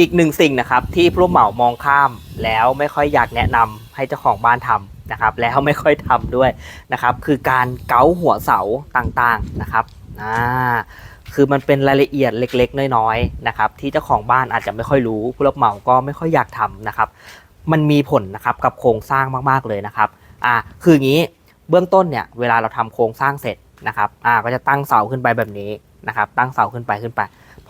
อีกหนึ่งสิ่งนะครับที่ผู้รับเหมามองข้ามแล้วไม่ค่อยอยากแนะนำให้เจ้าของบ้านทำนะครับ แล้วไม่ค่อยทำด้วยนะครับ คือการเกาหัวเสาต่างๆนะครับอ่าคือมันเป็นรายละเอียดเล็ก ๆ น้อยๆนะครับที่เจ้าของบ้านอาจจะไม่ค่อยรู้ ผู้รับเหมาก็ไม่ค่อยอยากทำนะครับ มันมีผลนะครับกับโครงสร้างมากๆเลยนะครับอ่าคืออย่างนี้เบื้องต้นเนี่ยเวลาเราทำโครงสร้างเสร็จนะครับอ่าก็จะตั้งเสาขึ้นไปแบบนี้นะครับ ตั้งเสาขึ้นไปขึ้นไป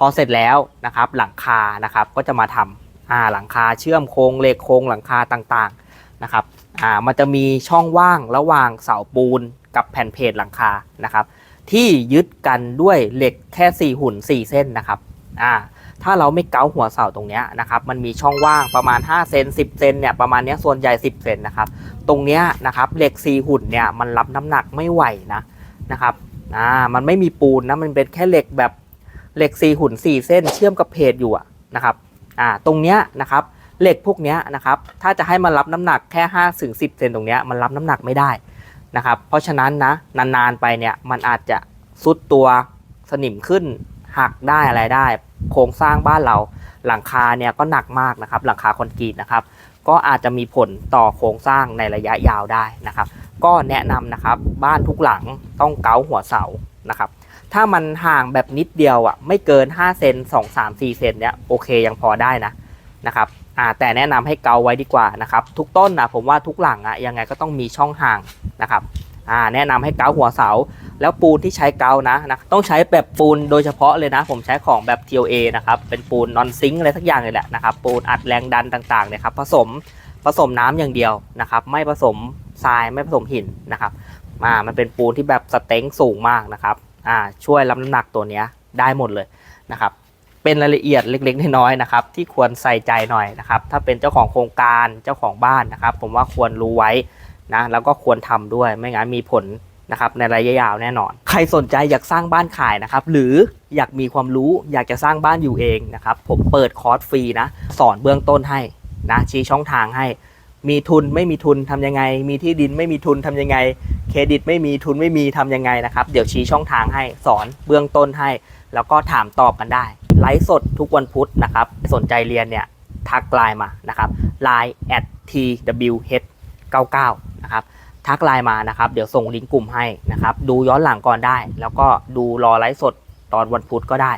พอเสร็จแล้วนะครับหลังคานะครับก็จะมาทำอ่าหลังคาเชื่อมโครงเหล็กโครงหลังคาต่างๆนะครับอ่ามันจะมีช่องว่างระหว่างเสาปูนกับแผ่นเพจหลังคานะครับ ที่ยึดกันด้วยเหล็กแค่ 4 หุ่น 4 เส้นนะครับอ่าถ้าเราไม่เกาหัวเสาตรงเนี้ยนะครับมันมีช่องว่างประมาณ5เซน10เซนเนี่ยประมาณนี้ส่วนใหญ่ 10เซนนะครับตรงเนี้ยนะครับเหล็ก 4 หุ่นเนี่ยมันรับน้ำหนักไม่ไหวนะนะครับอ่ามันไม่มีปูนนะมันเป็นแค่เหล็กแบบ เหล็ก4หุ่น 4 เส้นเชื่อมกับเพจอยู่นะครับอ่าตรงเนี้ยนะครับเหล็กพวกเนี้ยนะครับถ้าจะให้มันรับน้ำหนักแค่5ถึง10เซนตรงเนี้ยมันรับน้ำหนักไม่ได้นะครับเพราะฉะนั้นนะนานๆไปเนี่ยมันอาจจะซุดตัวสนิมขึ้นหักได้อะไรได้ โครงสร้างบ้านเราหลังคาเนี่ยก็หนักมากนะครับหลังคาคอนกรีตนะครับก็อาจจะมีผลต่อโครงสร้างในระยะยาวได้นะครับ ก็แนะนำนะครับบ้านทุกหลังต้องเกาหัวเสานะครับ ถ้ามันห่างแบบนิดเดียวอะไม่เกิน 5 เซน2 3 4 เซนเนี้ยโอเคยังพอได้นะนะครับอ่าแต่แนะนำให้เกาไว้ดีกว่านะครับทุกต้นนะผมว่าทุกหลังอะยังไงก็ต้องมีช่องห่างนะครับอ่าแนะนำให้เกาหัวเสา แล้วปูนที่ใช้เกานะนะต้องใช้แบบปูนโดยเฉพาะเลยนะ ผมใช้ของแบบ TOA นะครับเป็นปูนนอนซิงอะไรสักอย่างเลยแหละนะครับปูนอัดแรงดันต่างๆเนี่ยครับผสมผสมน้ำอย่างเดียวนะครับไม่ผสมทรายไม่ผสมหินนะครับอ่ามันเป็นปูนที่แบบสเต็งสูงมากนะครับ อ่าช่วยรับน้ำหนักตัวนี้ได้หมดเลยนะครับเป็นรายละเอียดเล็กๆ น้อยๆนะครับที่ควรใส่ใจหน่อยนะครับถ้าเป็นเจ้าของโครงการเจ้าของบ้านนะครับ ผมว่าควรรู้ไว้นะแล้วก็ควรทำด้วยไม่งั้นมีผลนะครับในระยะยาวแน่นอน ใครสนใจอยากสร้างบ้านขายนะครับ หรืออยากมีความรู้อยากจะสร้างบ้านอยู่เองนะครับ ผมเปิดคอร์สฟรีนะ สอนเบื้องต้นให้นะชี้ช่องทางให้ มีทุนไม่มีทุนทำยังไง มีที่ดินไม่มีทุนทำยังไง เครดิตไม่มีทุนไม่มีทำยังไงนะครับ เดี๋ยวชี้ช่องทางให้สอนเบื้องต้นให้ แล้วก็ถามตอบกันได้ ไลฟ์สดทุกวันพุธนะครับ สนใจเรียนเนี่ยทักไลน์มานะครับ line at twh 99 นะครับทักไลน์มานะครับ เดี๋ยวส่งลิงก์กลุ่มให้นะครับ ดูย้อนหลังก่อนได้ แล้วก็ดูรอไลฟ์สดตอนวันพุธก็ได้